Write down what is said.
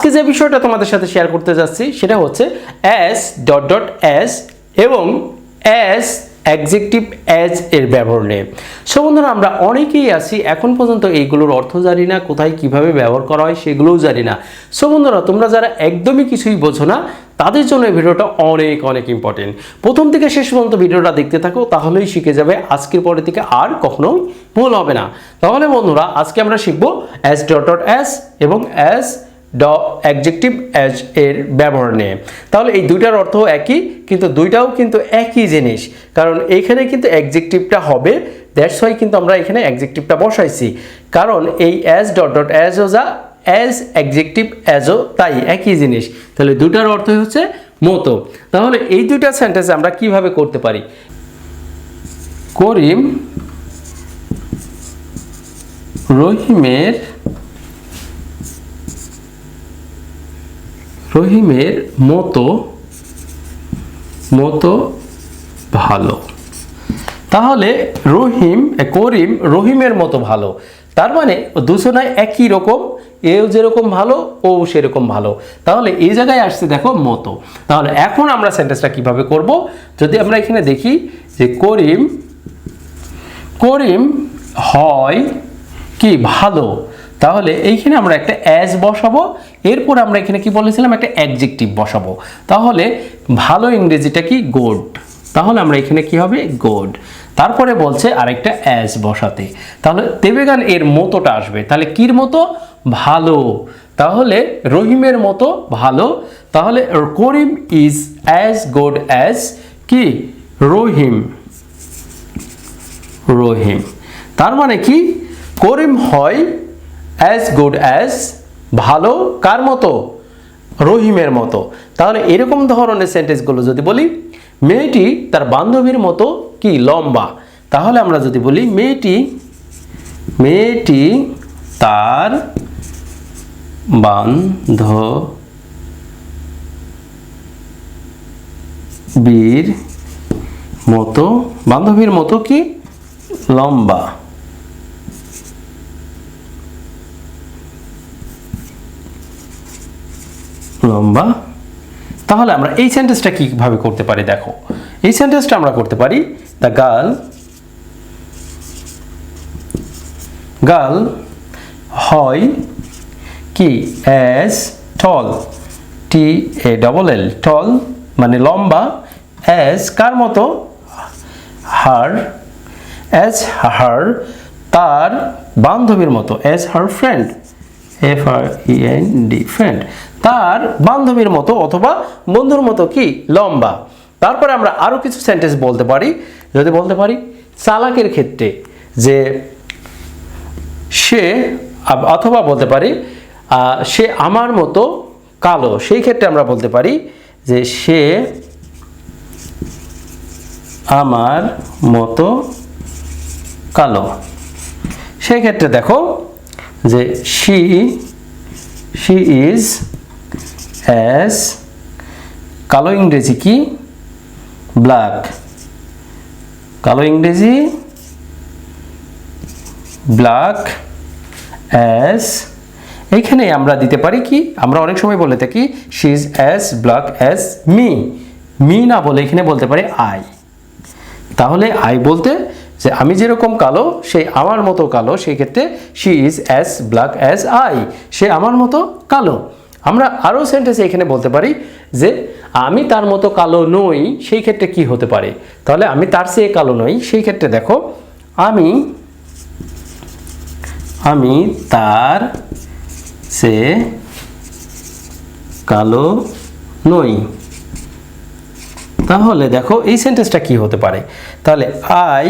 আজকে যে বিষয়টা তোমাদের সাথে শেয়ার করতে যাচ্ছি, সেটা হচ্ছে অ্যাস ডট ডট অ্যাস এবং অ্যাস অ্যাডজেক্টিভ অ্যাজ এর ব্যবহার নিয়ে। সো বন্ধুরা, আমরা অনেকেই আছি, এখন পর্যন্ত এইগুলোর অর্থ জানি না, কোথায় কীভাবে ব্যবহার করা হয় সেগুলোও জানি না। সো বন্ধুরা, তোমরা যারা একদমই কিছুই বোঝো না, তাদের জন্য এই ভিডিওটা অনেক অনেক ইম্পর্টেন্ট প্রথম থেকে শেষ পর্যন্ত ভিডিওটা দেখতে থাকো, তাহলেই শিখে যাবে আজকের পরে থেকে আর কখনোই ভুল হবে না। তাহলে বন্ধুরা, আজকে আমরা শিখব অ্যাস ডট ডট অ্যাস এবং অ্যাস ড অ্যাডজেক্টিভ অ্যাজ এর ব্যবহার নিয়ে। তাহলে এই দুইটার অর্থ একই, কিন্তু দুইটাও কিন্তু একই জিনিস। কারণ এইখানে কিন্তু অ্যাডজেক্টিভটা হবে দ্যাটস ওয়াই কিন্তু আমরা এখানে অ্যাডজেক্টিভটা বসাইছি। কারণ এই অ্যাজ ডট ডট অ্যাজ ও যা অ্যাজ অ্যাডজেক্টিভ অ্যাজও তাই, একই জিনিস। তাহলে দুটার অর্থ হচ্ছে মতো। তাহলে এই দুইটা সেন্টেন্স আমরা কীভাবে করতে পারি? করিম রহিমের রহিমের মতো মতো ভালো। তাহলে রহিম করিম রহিমের মতো ভালো। তার মানে দুজনায় একই রকম, এও যেরকম ভালো, ও সেরকম ভালো। তাহলে এই জায়গায় আসছে দেখো মতো। তাহলে এখন আমরা সেন্টেন্সটা কীভাবে করব? যদি আমরা এখানে দেখি যে করিম করিম হয় কি ভালো? তাহলে এইখানে আমরা একটা অ্যাজ বসাবো এরপর আমরা এখানে কি বলেছিলাম? একটা অ্যাডজেক্টিভ বসাবো। তাহলে ভালো ইংরেজিটা কি? গুড তাহলে আমরা এখানে কি হবে? গুড তারপরে বলছে আরেকটা অ্যাজ বসাতে। তাহলে দেবেগান এর মতোটা আসবে। তাহলে কির মতো? ভালো। তাহলে রহিমের মতো? ভালো। তাহলে Karim is as good as কি? রহিম। রহিম। তার মানে কি? করিম হয় অ্যাজ গুড অ্যাজ ভালো? কার মতো? রহিমের মতো। তাহলে এরকম ধরনের সেন্টেন্সগুলো যদি বলি, মেয়েটি তার বান্ধবীর মতো কি লম্বা? তাহলে আমরা যদি বলি, মেয়েটি মেয়েটি তার বান্ধবীর মতো বান্ধবীর মতো কি? লম্বা। লম্বা। তাহলে আমরা এই সেন্টেন্সটা কীভাবে করতে পারি দেখো। এই সেন্টেন্সটা আমরা করতে পারি দ্য গার্ল গার্ল হয় কি? অ্যাজ টল টি এ ডবল এল টল মানে লম্বা অ্যাজ কার মতো? হার অ্যাজ হার তার বান্ধবীর মতো as her friend F R E N D friend তার বান্ধবীর মতো অথবা বন্ধুর মতো কি? লম্বা। তারপরে আমরা আরও কিছু সেন্টেন্স বলতে পারি। যদি বলতে পারি, চালাকের ক্ষেত্রে যে সে, অথবা বলতে পারি সে আমার মতো কালো, সেই ক্ষেত্রে আমরা বলতে পারি যে সে আমার মতো কালো। সেই ক্ষেত্রে দেখো যে শি শি ইজ অ্যাজ কালো ইংরেজি কি? ব্ল্যাক কালো ইংরেজি ব্ল্যাক অ্যাজ এইখানে আমরা দিতে পারি কি? আমরা অনেক সময় বলে থাকি she is as black as me me না বলে এখানে বলতে পারি আই তাহলে আই বলতে যে আমি যেরকম কালো, সে আমার মতো কালো, সেই ক্ষেত্রে she is as black as I সে আমার মতো কালো। আমরা আরও সেন্টেন্স এখানে বলতে পারি যে আমি তার মতো কালো নই, সেই ক্ষেত্রে কি হতে পারে? তাহলে আমি তার চেয়ে কালো নই, সেই ক্ষেত্রে দেখো, আমি আমি তার চেয়ে কালো নই। তাহলে দেখো এই সেন্টেন্সটা কি হতে পারে? তাহলে আই